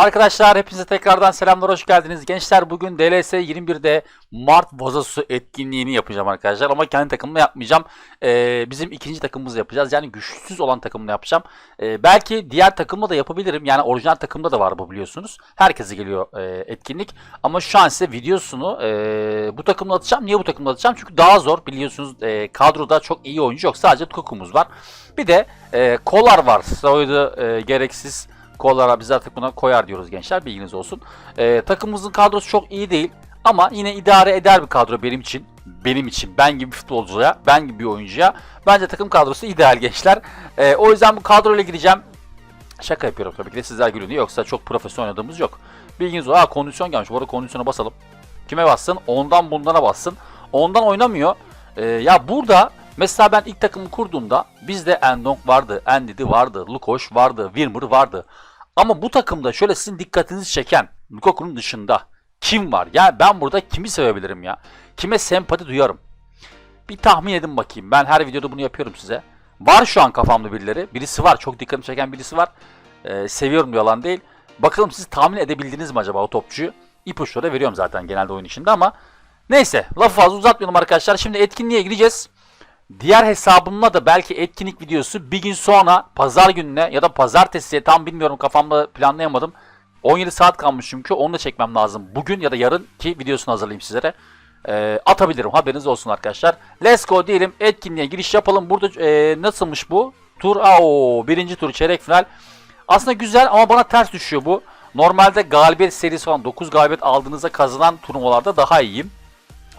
Arkadaşlar hepinize tekrardan selamlar hoş geldiniz. Gençler bugün DLS 21'de Mart Vazosu etkinliğini yapacağım arkadaşlar ama kendi takımımla yapmayacağım. Ee, bizim ikinci takımımızı yapacağız. Yani güçsüz olan takımla yapacağım. Ee, belki diğer takımla da yapabilirim. Yani orijinal takımda da var bu biliyorsunuz. Herkese geliyor e, etkinlik. Ama şu an size videosunu e, bu takımla atacağım. Niye bu takımla atacağım? Çünkü daha zor biliyorsunuz. E, kadroda çok iyi oyuncu yok. Sadece Tukukumuz var. Bir de e, Kolar var. Soydu e, gereksiz Kollara biz artık buna koyar diyoruz gençler bilginiz olsun. Ee, takımımızın kadrosu çok iyi değil ama yine idare eder bir kadro benim için. Benim için ben gibi bir futbolcuya, ben gibi bir oyuncuya. Bence takım kadrosu ideal gençler. Ee, o yüzden bu kadroyla gideceğim. Şaka yapıyorum tabii ki de sizler gülün yoksa çok profesyonel oynadığımız yok. Bilginiz olsun. Ha kondisyon gelmiş. Bu arada kondisyona basalım. Kime bassın? Ondan bundana bassın. Ondan oynamıyor. Ee, ya burada mesela ben ilk takımı kurduğumda bizde Endong vardı, Endidi vardı, Lukoş vardı, Wilmer vardı. Ama bu takımda şöyle sizin dikkatinizi çeken Lukaku'nun dışında kim var? Ya ben burada kimi sevebilirim ya? Kime sempati duyarım? Bir tahmin edin bakayım. Ben her videoda bunu yapıyorum size. Var şu an kafamda birileri. Birisi var. Çok dikkatimi çeken birisi var. Ee, seviyorum diyor yalan değil. Bakalım siz tahmin edebildiniz mi acaba o topçuyu? İpuçları veriyorum zaten genelde oyun içinde ama neyse lafı fazla uzatmayalım arkadaşlar. Şimdi etkinliğe gideceğiz. Diğer hesabımla da belki etkinlik videosu bir gün sonra pazar gününe ya da pazartesiye tam bilmiyorum kafamda planlayamadım. 17 saat kalmış çünkü onu da çekmem lazım. Bugün ya da yarın ki videosunu hazırlayayım sizlere. Ee, atabilirim haberiniz olsun arkadaşlar. Let's go diyelim etkinliğe giriş yapalım. Burada e, nasılmış bu? Tur ao birinci tur çeyrek final. Aslında güzel ama bana ters düşüyor bu. Normalde galibiyet serisi olan 9 galibiyet aldığınızda kazanan turnuvalarda daha iyiyim.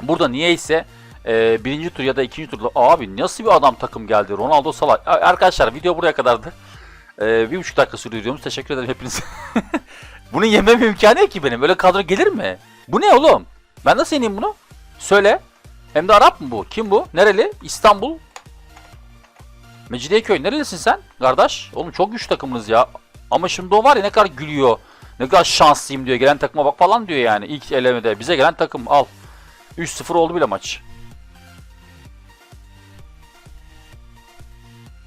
Burada niyeyse e, birinci tur ya da ikinci turda abi nasıl bir adam takım geldi Ronaldo Salah. Arkadaşlar video buraya kadardı. E, bir buçuk dakika sürüyor diyormuş. Teşekkür ederim hepinize. Bunu yemem imkanı yok ki benim. Öyle kadro gelir mi? Bu ne oğlum? Ben nasıl yeneyim bunu? Söyle. Hem de Arap mı bu? Kim bu? Nereli? İstanbul. Mecidiyeköy. Nerelisin sen? Kardeş. Oğlum çok güçlü takımınız ya. Ama şimdi o var ya ne kadar gülüyor. Ne kadar şanslıyım diyor. Gelen takıma bak falan diyor yani. İlk elemede. Bize gelen takım al. 3-0 oldu bile maç.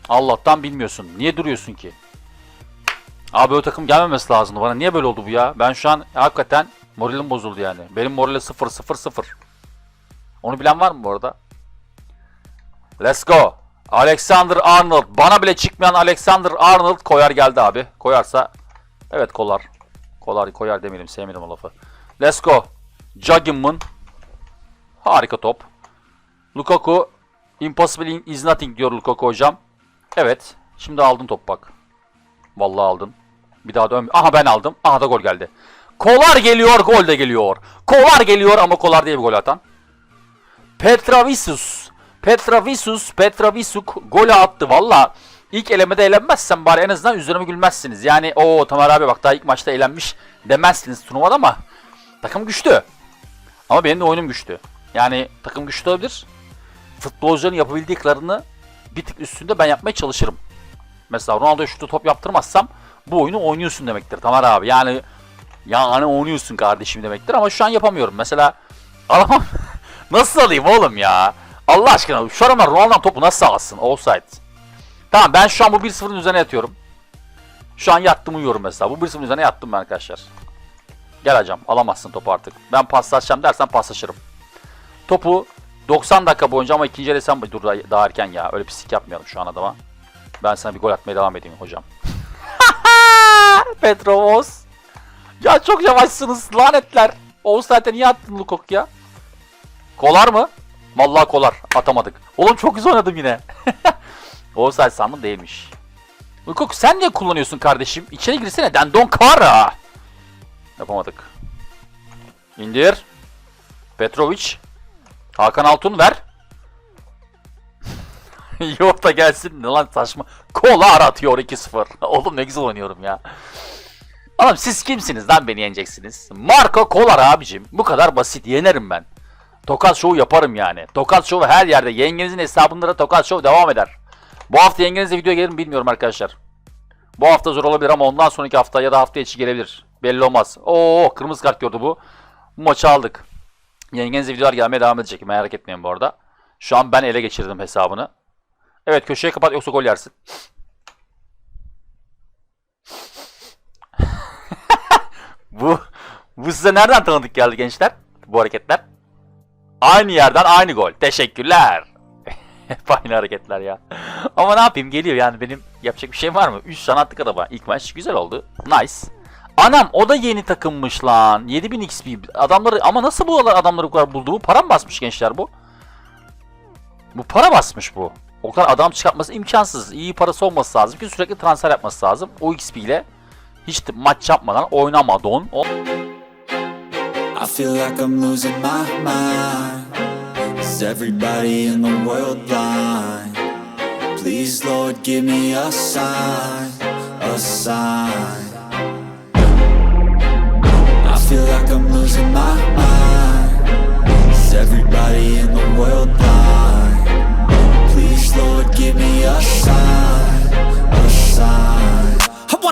Allah'tan bilmiyorsun. Niye duruyorsun ki? Abi o takım gelmemesi lazımdı bana. Niye böyle oldu bu ya? Ben şu an hakikaten moralim bozuldu yani. Benim moralim 0 0 0. Onu bilen var mı bu arada? Let's go. Alexander Arnold. Bana bile çıkmayan Alexander Arnold koyar geldi abi. Koyarsa evet kolar. Kolar koyar demeyelim. Sevmedim o lafı. Let's go. Juggerman. Harika top. Lukaku. Impossible is nothing diyor Lukaku hocam. Evet. Şimdi aldın top bak. Vallahi aldın. Bir daha dön. Aha ben aldım. Aha da gol geldi. Kolar geliyor, gol de geliyor. Kolar geliyor ama Kolar diye bir gol atan. Petravisius. Petravisius, Petravisuk golü attı valla. İlk elemede elenmezsem bari en azından üzerime gülmezsiniz. Yani o Tamer abi bak daha ilk maçta elenmiş demezsiniz turnuvada ama takım güçlü. Ama benim de oyunum güçlü. Yani takım güçlü olabilir. Futbolcuların yapabildiklerini bir tık üstünde ben yapmaya çalışırım. Mesela Ronaldo'ya şutu top yaptırmazsam bu oyunu oynuyorsun demektir Tamer abi. Yani yani oynuyorsun kardeşim demektir ama şu an yapamıyorum. Mesela alamam. nasıl alayım oğlum ya? Allah aşkına şu an Ronaldo'dan topu nasıl alsın? Offside. Tamam ben şu an bu 1-0'ın üzerine yatıyorum. Şu an yattım uyuyorum mesela. Bu 1-0'ın üzerine yattım ben arkadaşlar. Gel hocam alamazsın topu artık. Ben paslaşacağım dersen paslaşırım. Topu 90 dakika boyunca ama ikinci sen dur daha- erken ya. Öyle pislik yapmayalım şu an adama. Ben sana bir gol atmaya devam edeyim hocam. Petrovos. Ya çok yavaşsınız lanetler. Oğuz zaten niye attın Lukok ya? Kolar mı? Vallahi kolar. Atamadık. Oğlum çok güzel oynadım yine. Oğuz sandım değilmiş. Lukok sen niye kullanıyorsun kardeşim? İçeri girsene. Dendon Kara. Yapamadık. İndir. Petrovic. Hakan Altun ver. Yok da gelsin ne lan saçma. Kolar atıyor 2-0. Oğlum ne güzel oynuyorum ya. Oğlum siz kimsiniz lan beni yeneceksiniz? Marco Kolar abicim. Bu kadar basit yenerim ben. Tokat Show yaparım yani. Tokat Show her yerde. Yengenizin hesabında da Tokat Show devam eder. Bu hafta yengenize video gelir mi bilmiyorum arkadaşlar. Bu hafta zor olabilir ama ondan sonraki hafta ya da hafta içi gelebilir. Belli olmaz. Oo kırmızı kart gördü bu. Bu maçı aldık. Yengenize videolar gelmeye devam edecek. Merak etmeyin bu arada. Şu an ben ele geçirdim hesabını. Evet köşeye kapat yoksa gol yersin. Bu bu size nereden tanıdık geldi gençler? Bu hareketler. Aynı yerden aynı gol. Teşekkürler. Aynı hareketler ya. Ama ne yapayım geliyor yani benim yapacak bir şey var mı? 3 tane attık adama. İlk maç güzel oldu. Nice. Anam o da yeni takımmış lan. 7000 XP. Adamları ama nasıl bu adamları bu kadar buldu? Bu para mı basmış gençler bu? Bu para basmış bu. O kadar adam çıkartması imkansız. İyi parası olması lazım ki sürekli transfer yapması lazım. O XP ile hiç maç yapmadan oynamadon. O I feel like I'm losing my mind. Is everybody in the world blind? Please, Lord, give me a sign, a sign. Feel like I'm losing my mind. Is everybody in the world blind? Please, Lord, give me a sign,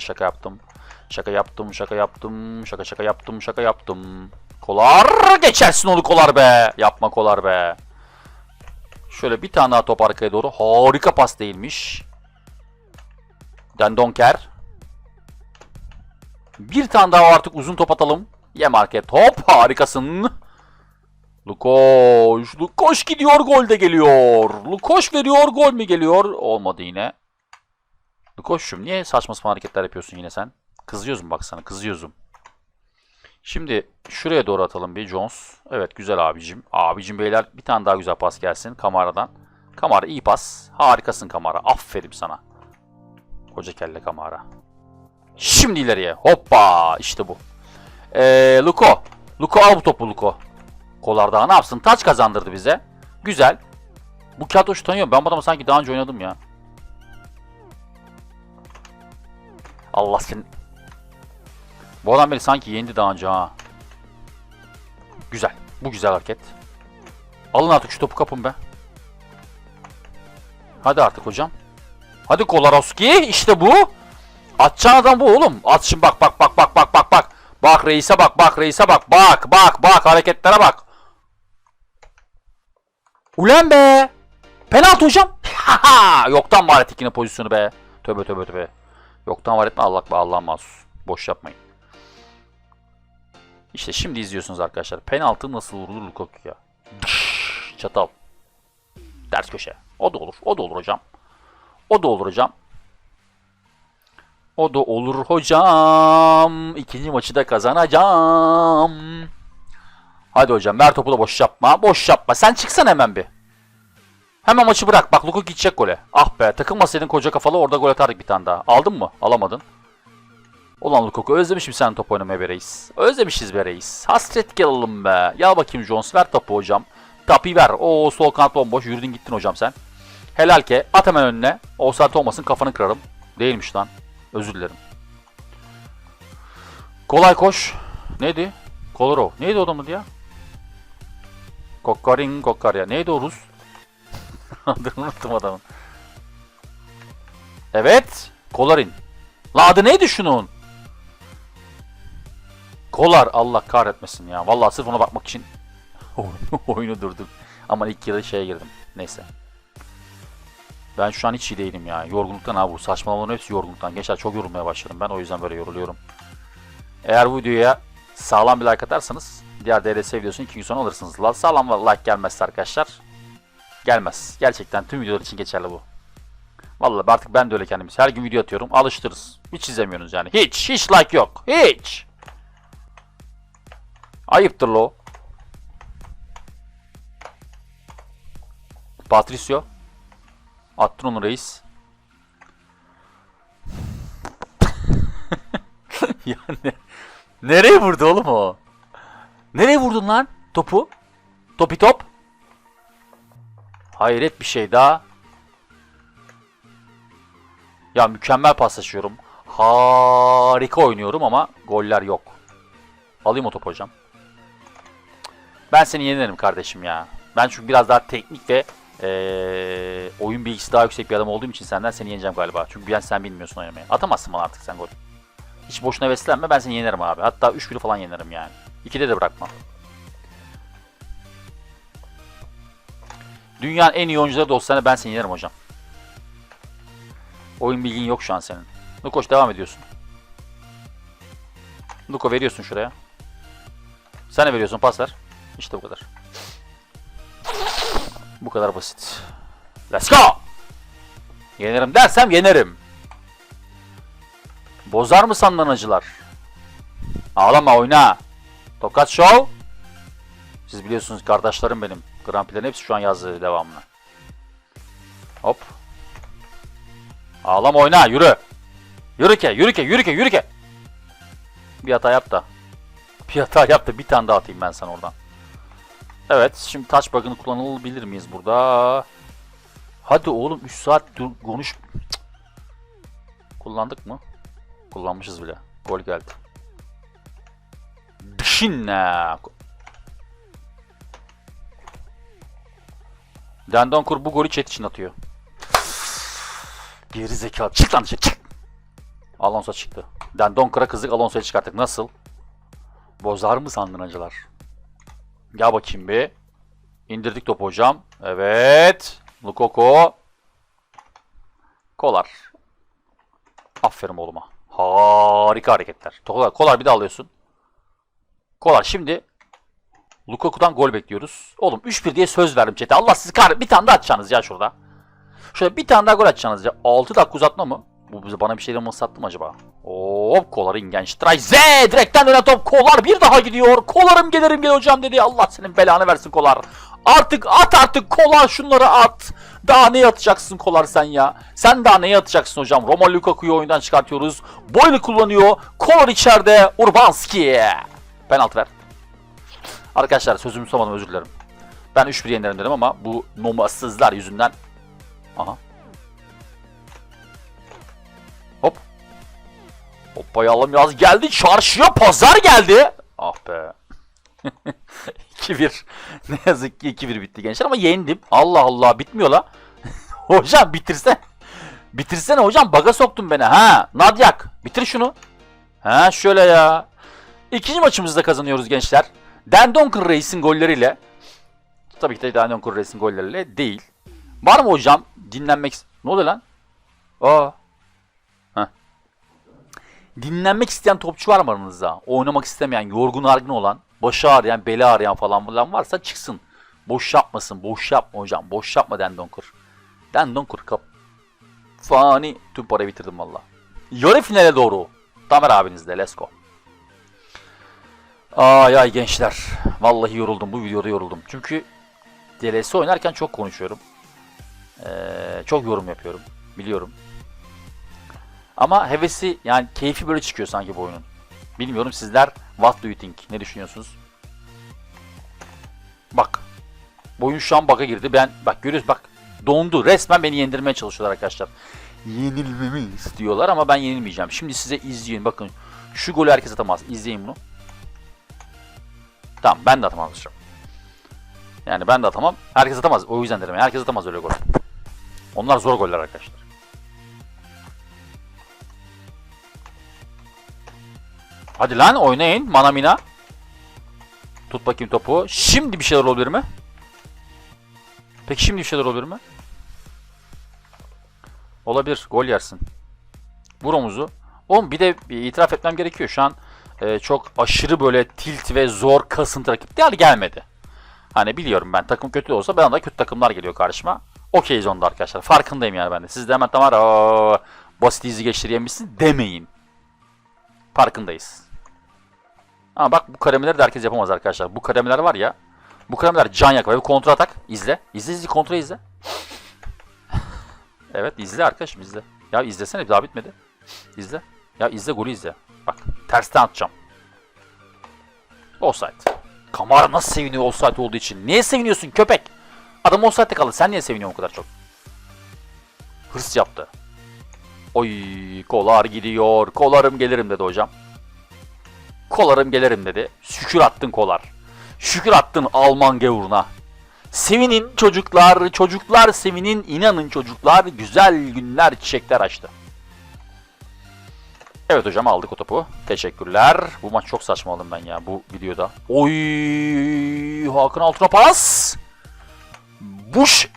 De şaka yaptım. Şaka yaptım, şaka yaptım, şaka şaka yaptım, şaka yaptım. Kolar geçersin onu kolar be. Yapma kolar be. Şöyle bir tane daha top arkaya doğru. Harika pas değilmiş. Dendonker. Bir tane daha artık uzun top atalım. Ye market top. Harikasın. Lukoş. Lukoş gidiyor gol de geliyor. Lukoş veriyor gol mü geliyor? Olmadı yine. Lukoş'cum niye saçma sapan hareketler yapıyorsun yine sen? Kızıyorsun bak sana kızıyorsun. Şimdi şuraya doğru atalım bir Jones. Evet güzel abicim. Abicim beyler bir tane daha güzel pas gelsin Kamara'dan. Kamara iyi pas. Harikasın Kamara. Aferin sana. Koca kelle Kamara. Şimdi ileriye. Hoppa. işte bu. Ee, Luko. Luko al bu topu Luko. Kolar daha ne yapsın? Taç kazandırdı bize. Güzel. Bu Keltoş'u tanıyorum. Ben bu adamı sanki daha önce oynadım ya. Allah senin... Bu adam beni sanki yendi daha önce ha. Güzel. Bu güzel hareket. Alın artık şu topu kapın be. Hadi artık hocam. Hadi Kolarowski. işte bu. Atacağın adam bu oğlum. At şimdi bak bak bak bak bak bak bak. Bak reise bak bak reise bak. Bak bak bak hareketlere bak. Ulan be. Penaltı hocam. Yoktan var ettik yine pozisyonu be. Tövbe tövbe tövbe. Yoktan var etme Allah be Allah mahsus. Boş yapmayın. İşte şimdi izliyorsunuz arkadaşlar. Penaltı nasıl vurulur Lukaku'ya. Çatal. Ders köşe. O da olur. O da olur hocam. O da olur hocam. O da olur hocam. İkinci maçı da kazanacağım. Hadi hocam ver topu da boş yapma. Boş yapma. Sen çıksan hemen bir. Hemen maçı bırak. Bak Lukaku gidecek gole. Ah be takılmasaydın koca kafalı orada gol atardık bir tane daha. Aldın mı? Alamadın. Ulan Lukaku özlemişim sen top oynamaya be reis. Özlemişiz be reis. Hasret gelelim be. Gel bakayım Jones ver topu hocam. Tapi ver. Oo sol kanat bomboş. Yürüdün gittin hocam sen. Helal ke. At hemen önüne. O saat olmasın kafanı kırarım. Değilmiş lan. Özür dilerim. Kolay koş. Neydi? Kolarov. Neydi o adamın ya? Kokarin Kokarya. Neydi o Rus? Adını unuttum adamın. Evet. Kolarin. La adı neydi şunun? Kolar Allah kahretmesin ya. Vallahi sırf ona bakmak için oyunu, durdum. Ama ilk yarı şeye girdim. Neyse. Ben şu an hiç iyi değilim ya. Yorgunluktan abi bu saçmalamaların hepsi yorgunluktan. Gençler çok yorulmaya başladım ben. O yüzden böyle yoruluyorum. Eğer bu videoya sağlam bir like atarsanız diğer DLS videosunu 2 gün sonra alırsınız. La sağlam like gelmezse arkadaşlar gelmez. Gerçekten tüm videolar için geçerli bu. Vallahi artık ben de öyle kendimiz. Her gün video atıyorum. Alıştırırız. Hiç izlemiyorsunuz yani. Hiç. Hiç like yok. Hiç. Ayıptır lo. Patricio. Attın onu reis. yani nereye vurdu oğlum o? Nereye vurdun lan topu? Topi top. Hayret bir şey daha. Ya mükemmel paslaşıyorum. Harika oynuyorum ama goller yok. Alayım o topu hocam. Ben seni yenerim kardeşim ya. Ben çünkü biraz daha teknik ve eee, oyun bilgisi daha yüksek bir adam olduğum için senden seni yeneceğim galiba. Çünkü ben sen bilmiyorsun oynamayı. Atamazsın bana artık sen gol. Hiç boşuna heveslenme ben seni yenerim abi. Hatta 3-1 falan yenerim yani. 2'de de bırakmam. Dünyanın en iyi oyuncuları da olsa ben seni yenerim hocam. Oyun bilgin yok şu an senin. Lukoş devam ediyorsun. Luko veriyorsun şuraya. Sen de veriyorsun pas ver. İşte bu kadar. Bu kadar basit. Let's go! Yenerim dersem yenerim. Bozar mı sandın acılar? Ağlama oyna. Tokat Show. Siz biliyorsunuz kardeşlerim benim. Grand Prix'lerin hepsi şu an yazdı devamını. Hop. Ağlama oyna yürü. Yürü ke yürü ke yürü ke yürü ke. Bir hata yap da. Bir hata yap da bir tane daha atayım ben sana oradan. Evet şimdi touch bug'ını kullanabilir miyiz burada? Hadi oğlum 3 saat konuş. Kullandık mı? Kullanmışız bile. Gol geldi. Dışinne. Dendonkur bu golü chat için atıyor. Geri zekalı. Çık lan dışarı çık. Alonso çıktı. Dendonkur'a kızdık Alonso'ya çıkarttık. Nasıl? Bozar mı sandın acılar? Gel bakayım bir. İndirdik topu hocam. Evet. Lukoko. Kolar. Aferin oğluma. Harika hareketler. Kolar, Kolar bir daha alıyorsun. Kolar şimdi Lukaku'dan gol bekliyoruz. Oğlum 3-1 diye söz verdim chat'e. Allah sizi kahretsin. Bir tane daha atacaksınız ya şurada. Şöyle bir tane daha gol atacaksınız ya. 6 dakika uzatma mı? Bu bize bana bir şeyden mı sattı mı acaba? Hop Kolar ingen Z direkten dönen top Kolar bir daha gidiyor. Kolarım gelirim gel hocam dedi. Allah senin belanı versin Kolar. Artık at artık Kolar şunları at. Daha ne atacaksın Kolar sen ya? Sen daha ne atacaksın hocam? Roma Lukaku'yu oyundan çıkartıyoruz. Boynu kullanıyor. Kolar içeride. Urbanski. Penaltı ver. Arkadaşlar sözümü tutamadım özür dilerim. Ben 3-1 yenerim dedim ama bu numarasızlar yüzünden. Aha. Hop. Hoppayalım yaz geldi. Çarşıya pazar geldi. Ah be. 2-1. Ne yazık ki 2-1 bitti gençler ama yendim. Allah Allah bitmiyor la. hocam bitirsen. Bitirsene hocam baga soktun beni. Ha Nadyak bitir şunu. Ha şöyle ya. İkinci maçımızı da kazanıyoruz gençler. Dan Donker Reis'in golleriyle. Tabii ki de Dan Donker Reis'in golleriyle değil. Var mı hocam dinlenmek... Ne oluyor lan? Aa. Heh. Dinlenmek isteyen topçu var mı aranızda? Oynamak istemeyen, yorgun argın olan, başı ağrıyan, beli ağrıyan falan falan varsa çıksın. Boş yapmasın, boş yapma hocam. Boş yapma Dan Donker. Dan Donker kap. Fani. Tüm parayı bitirdim valla. Yarı finale doğru. Tamer abinizle. Let's go. Ay ay gençler. Vallahi yoruldum. Bu videoda yoruldum. Çünkü DLS oynarken çok konuşuyorum. Ee, çok yorum yapıyorum. Biliyorum. Ama hevesi yani keyfi böyle çıkıyor sanki bu oyunun. Bilmiyorum sizler what do you think? Ne düşünüyorsunuz? Bak. Bu oyun şu an bug'a girdi. Ben bak görüyoruz bak. Dondu. Resmen beni yendirmeye çalışıyorlar arkadaşlar. Yenilmemi istiyorlar ama ben yenilmeyeceğim. Şimdi size izleyin. Bakın şu golü herkes atamaz. İzleyin bunu. Tamam ben de atamam. Yani ben de atamam. Herkes atamaz. O yüzden dedim. Herkes atamaz öyle gol. Onlar zor goller arkadaşlar. Hadi lan oynayın. Manamina. Tut bakayım topu. Şimdi bir şeyler olabilir mi? Peki şimdi bir şeyler olabilir mi? Olabilir. Gol yersin. Vur omuzu. Oğlum bir de itiraf etmem gerekiyor. Şu an e, çok aşırı böyle tilt ve zor kasıntı rakip geldi gelmedi. Hani biliyorum ben takım kötü olsa bana da kötü takımlar geliyor karşıma. Okeyiz onda arkadaşlar. Farkındayım yani ben de. Siz de hemen tamam "Aa, basit izi geçtireyemişsin demeyin. Farkındayız. Ama bak bu kademeleri de herkes yapamaz arkadaşlar. Bu kademeler var ya. Bu kademeler can yakar. Bir kontra atak. İzle. İzle izle kontra izle. evet izle arkadaşım izle. Ya izlesene daha bitmedi. İzle. Ya izle golü izle. Tersten atacağım. Offside. Kamara nasıl seviniyor offside olduğu için? Niye seviniyorsun köpek? Adam offside'de kaldı. Sen niye seviniyorsun o kadar çok? Hırs yaptı. Oy kolar gidiyor. Kolarım gelirim dedi hocam. Kolarım gelirim dedi. Şükür attın kolar. Şükür attın Alman gavuruna. Sevinin çocuklar, çocuklar sevinin, inanın çocuklar, güzel günler, çiçekler açtı. Evet hocam aldık o topu. Teşekkürler. Bu maç çok saçmaladım ben ya bu videoda. Oy Hakan Altuna pas. Bush.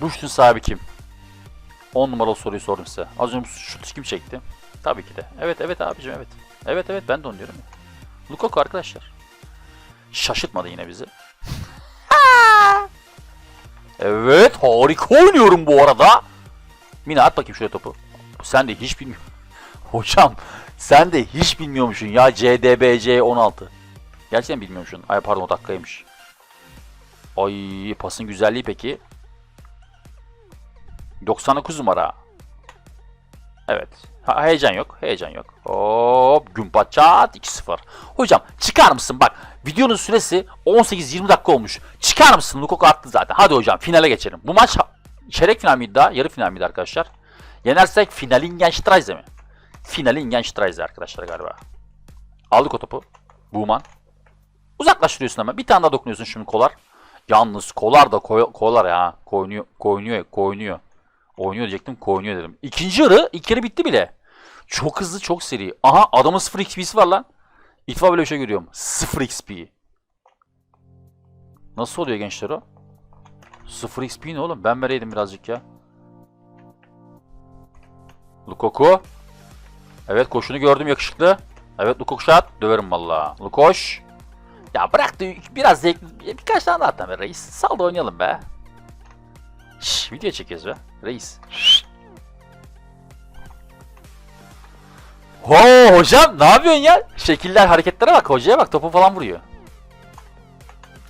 Bush'un sahibi kim? 10 numaralı soruyu sordum size. Az önce şut kim çekti? Tabii ki de. Evet evet abicim evet. Evet evet ben de onu diyorum. Lukaku arkadaşlar. Şaşırtmadı yine bizi. evet harika oynuyorum bu arada. Mina at bakayım şuraya topu. Sen de hiç bilmiyor. Hocam sen de hiç bilmiyormuşsun ya CDBC 16. Gerçekten bilmiyormuşsun. Ay pardon o dakikaymış. Ay pasın güzelliği peki. 99 numara. Evet. Heyecan yok. Heyecan yok. Hop. Gümpa çat 2-0. Hocam çıkar mısın? Bak videonun süresi 18-20 dakika olmuş. Çıkar mısın? Lukaku attı zaten. Hadi hocam finale geçelim. Bu maç çeyrek final miydi daha? Yarı final miydi arkadaşlar? Yenersek finalin Gençtreise mi? Finalin Gençtreise arkadaşlar galiba. Aldık o topu. Buğman. Uzaklaştırıyorsun ama. Bir tane daha dokunuyorsun şimdi kolar. Yalnız kolar da koy, kolar ya. Koynuyor, koynuyor, koynuyor. Oynuyor diyecektim, koynuyor dedim. İkinci yarı, ilk yarı bitti bile. Çok hızlı, çok seri. Aha adamın 0 XP'si var lan. Defa böyle bir şey görüyorum. 0 XP. Nasıl oluyor gençler o? 0 XP ne oğlum? Ben vereydim birazcık ya. Lukaku. Evet koşunu gördüm yakışıklı. Evet Lukaku şat. Döverim valla. Lukoş. Ya bırak da biraz zevkli. Birkaç tane daha at be reis. Sal da oynayalım be. Şş, video çekiyoruz be. Reis. Şş. Ho hocam ne yapıyorsun ya? Şekiller hareketlere bak hocaya bak topu falan vuruyor.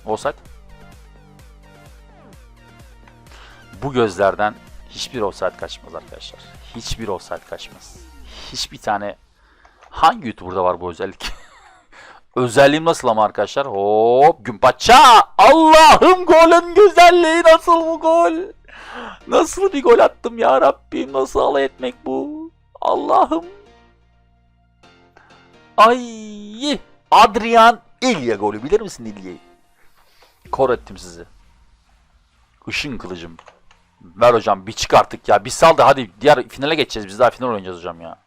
Offside. Bu gözlerden hiçbir offside kaçmaz arkadaşlar. Hiçbir offside kaçmaz. Hiçbir tane Hangi YouTuber'da var bu özellik? Özelliğim nasıl ama arkadaşlar? Hop gümpaça! Allah'ım golün güzelliği nasıl bu gol? Nasıl bir gol attım ya Rabbim? Nasıl alay etmek bu? Allah'ım. Ay! Adrian İlya golü bilir misin İlya'yı? Kor ettim sizi. Işın kılıcım. Ver hocam bir çık artık ya. Bir sal da hadi diğer finale geçeceğiz. Biz daha final oynayacağız hocam ya.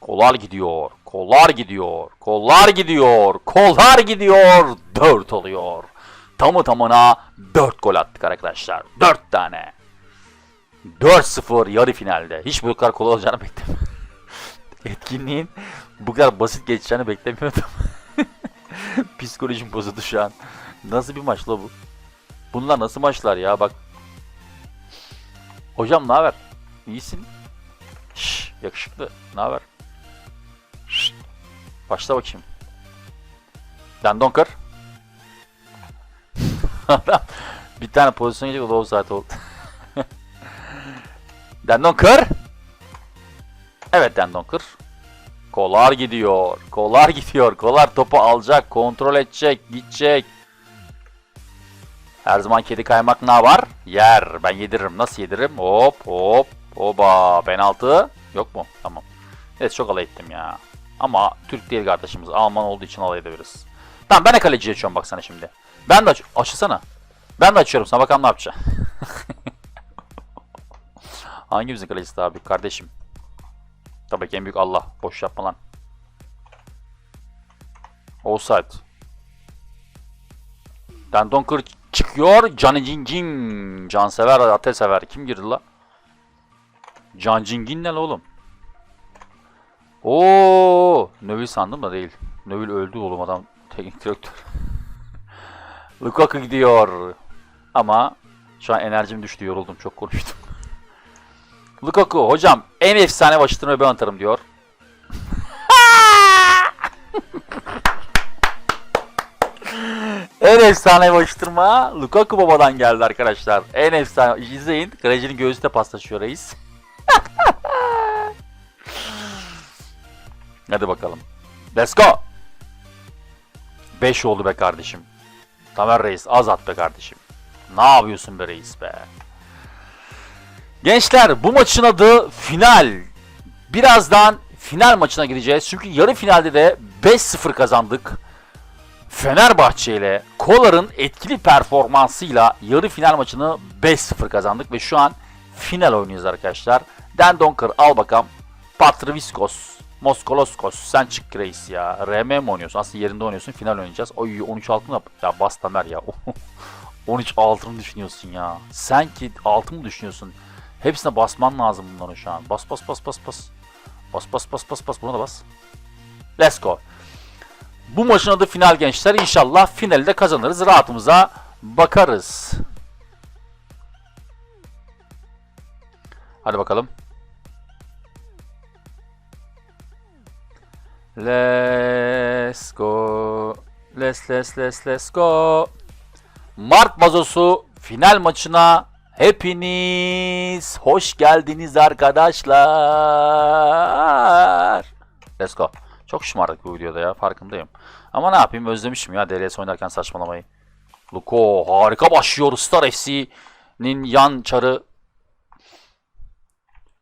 Kollar gidiyor. Kollar gidiyor. Kollar gidiyor. Kollar gidiyor. 4 oluyor. Tamı tamına 4 gol attık arkadaşlar. 4 tane. 4-0 yarı finalde. Hiç bu kadar kolay olacağını beklemiyorum. Etkinliğin bu kadar basit geçeceğini beklemiyordum. Psikolojim bozuldu şu an. Nasıl bir maç la bu? Bunlar nasıl maçlar ya bak. Hocam ne haber? İyisin. Şş, yakışıklı. Ne haber? Başla bakayım. Dan Donker. Adam bir tane pozisyon gelecek o da o saat oldu. Dan Donker. Evet Dan Donker. Kolar gidiyor. Kolar gidiyor. Kolar topu alacak, kontrol edecek, gidecek. Her zaman kedi kaymak ne var? Yer. Ben yediririm. Nasıl yediririm? Hop hop. Oba. Penaltı. Yok mu? Tamam. Evet çok alay ettim ya. Ama Türk değil kardeşimiz. Alman olduğu için alay edebiliriz. Tamam ben de kaleci açıyorum bak sana şimdi. Ben de aç açılsana. Ben de açıyorum sana bakalım ne yapacaksın. Hangimizin kalecisi daha büyük kardeşim? Tabii ki en büyük Allah. Boş yapma lan. Offside. Dan Donker çıkıyor. Can Cingin. Cansever, Atesever. Kim girdi la? Can Cingin ne la oğlum? Oo, Növil sandım da değil. Növil öldü oğlum adam. Teknik direktör. Lukaku gidiyor. Ama şu an enerjim düştü. Yoruldum. Çok konuştum. Lukaku hocam en efsane başlatırmayı ben atarım diyor. En efsane başlatırma Lukaku babadan geldi arkadaşlar. En efsane izleyin. Kalecinin göğsüne paslaşıyor reis. Hadi bakalım. Let's go. 5 oldu be kardeşim. Tamer Reis az at be kardeşim. Ne yapıyorsun be reis be? Gençler bu maçın adı final. Birazdan final maçına gideceğiz. Çünkü yarı finalde de 5-0 kazandık. Fenerbahçe ile Kolar'ın etkili performansıyla yarı final maçını 5-0 kazandık ve şu an final oynuyoruz arkadaşlar. Dan Donker al bakalım. Patriviskos, Moskoloskos sen çık reis ya. RM mi oynuyorsun? Aslında yerinde oynuyorsun. Final oynayacağız. Oy 13 altın yap. Ya bas Tamer ya. 13 altın mı düşünüyorsun ya? Sen ki altın mı düşünüyorsun? Hepsine basman lazım bunların şu an. Bas bas bas bas bas. Bas bas bas bas bas. Buna da bas. Let's go. Bu maçın adı final gençler. İnşallah finalde kazanırız. Rahatımıza bakarız. Hadi bakalım. Let's go. Let's let's let's let's go. Mart vazosu final maçına hepiniz hoş geldiniz arkadaşlar. Let's go. Çok şımardık bu videoda ya farkındayım. Ama ne yapayım özlemişim ya DLS oynarken saçmalamayı. Luko harika başlıyor Star FC'nin yan çarı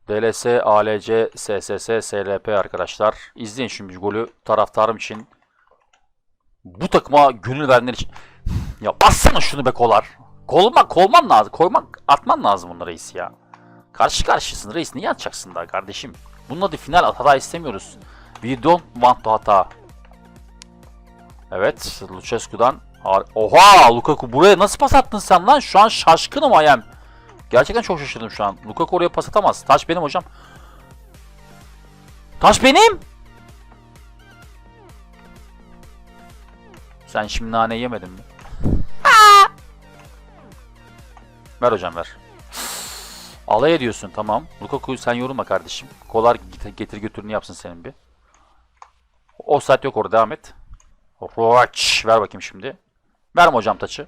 DLS, ALC, SSS, SLP arkadaşlar. İzleyin şimdi golü taraftarım için. Bu takıma gönül verenler için. Ya bassana şunu be kolar. Kolmak, kolman lazım. Koymak, atman lazım bunları reis ya. Karşı karşısın reis. Niye atacaksın daha kardeşim? Bunun adı final hata istemiyoruz. We don't want to hata. Evet, Lucescu'dan. Oha! Lukaku buraya nasıl pas attın sen lan? Şu an şaşkınım ayem. Gerçekten çok şaşırdım şu an. Lukaku oraya pas atamaz. Taş benim hocam. Taş benim! Sen şimdi nane yemedin mi? ver hocam ver. Alay ediyorsun tamam. Lukaku'yu sen yorulma kardeşim. Kolar getir götürünü yapsın senin bir. O saat yok orada devam et. Roach. Ver bakayım şimdi. Verme hocam taçı.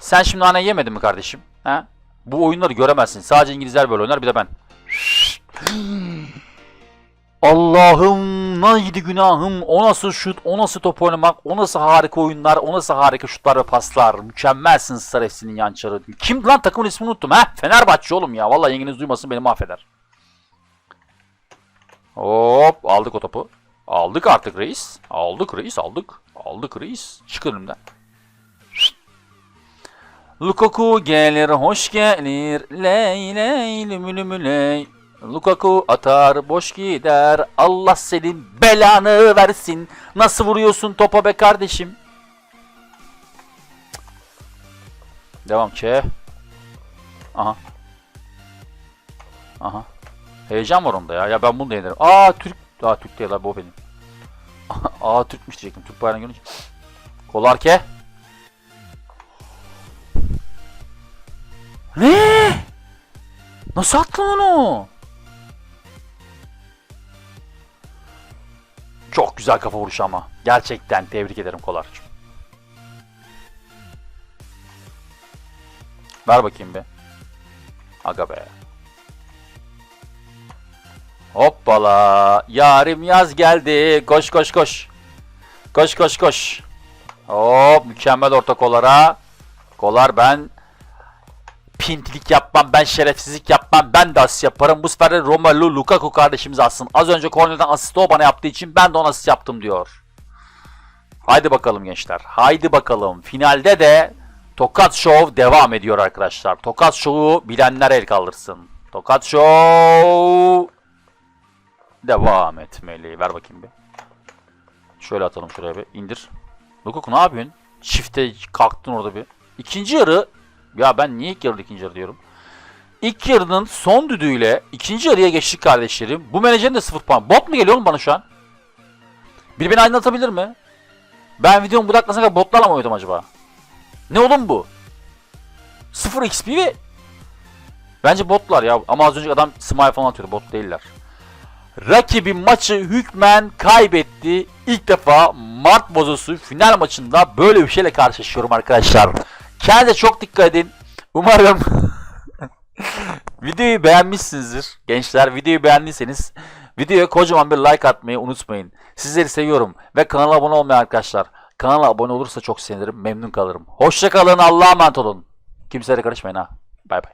Sen şimdi nane yemedin mi kardeşim? He? Bu oyunları göremezsin. Sadece İngilizler böyle oynar bir de ben. Allah'ım neydi günahım? O nasıl şut, o nasıl top oynamak, o nasıl harika oyunlar, o nasıl harika şutlar ve paslar. Mükemmelsin Sarefsi'nin yançarı. Kim lan takımın ismini unuttum ha? Fenerbahçe oğlum ya. Vallahi yengeniz duymasın beni mahveder. Hop aldık o topu. Aldık artık reis. Aldık reis aldık. Aldık reis. Çık önümden. Lukaku gelir hoş gelir. Ley ley lümülü ley. Lukaku atar boş gider. Allah senin belanı versin. Nasıl vuruyorsun topa be kardeşim? Devam ki. Aha. Aha. Heyecan var onda ya. Ya ben bunu da yenerim. Aa Türk. Aa Türk değil abi o benim. Aa Türkmüş diyecektim. Türk bayrağını görünce. Kolarke. Ne? Nasıl attın onu? Çok güzel kafa vuruşu ama. Gerçekten tebrik ederim Kolarcığım. Ver bakayım bir. Aga be. Hoppala. Yarim yaz geldi. Koş koş koş. Koş koş koş. Hop mükemmel orta kolara. Kolar ben pintilik yapmam, ben şerefsizlik yapmam, ben de asist yaparım. Bu sefer de Romelu Lukaku kardeşimiz atsın. Az önce kornerden asisti o bana yaptığı için ben de ona asist yaptım diyor. Haydi bakalım gençler. Haydi bakalım. Finalde de Tokat Show devam ediyor arkadaşlar. Tokat Show'u bilenler el kaldırsın. Tokat Show devam etmeli. Ver bakayım bir. Şöyle atalım şuraya bir. indir. Lukaku ne yapıyorsun? Çifte kalktın orada bir. İkinci yarı ya ben niye ilk yarı ikinci yarı diyorum. İlk yarının son düdüğüyle ikinci yarıya geçtik kardeşlerim. Bu menajerin de 0 puan. Bot mu geliyor oğlum bana şu an? Biri beni aydınlatabilir mi? Ben videonun bu dakikasına kadar botlarla mı oynadım acaba? Ne oğlum bu? 0 XP ve Bence botlar ya. Ama az önce adam smile falan atıyordu. Bot değiller. Rakibi maçı hükmen kaybetti. İlk defa Mart bozosu final maçında böyle bir şeyle karşılaşıyorum arkadaşlar. Kendinize çok dikkat edin. Umarım videoyu beğenmişsinizdir. Gençler videoyu beğendiyseniz videoya kocaman bir like atmayı unutmayın. Sizleri seviyorum ve kanala abone olmayan arkadaşlar kanala abone olursa çok sevinirim, memnun kalırım. Hoşçakalın, Allah'a emanet olun. Kimseye karışmayın ha. Bay bay.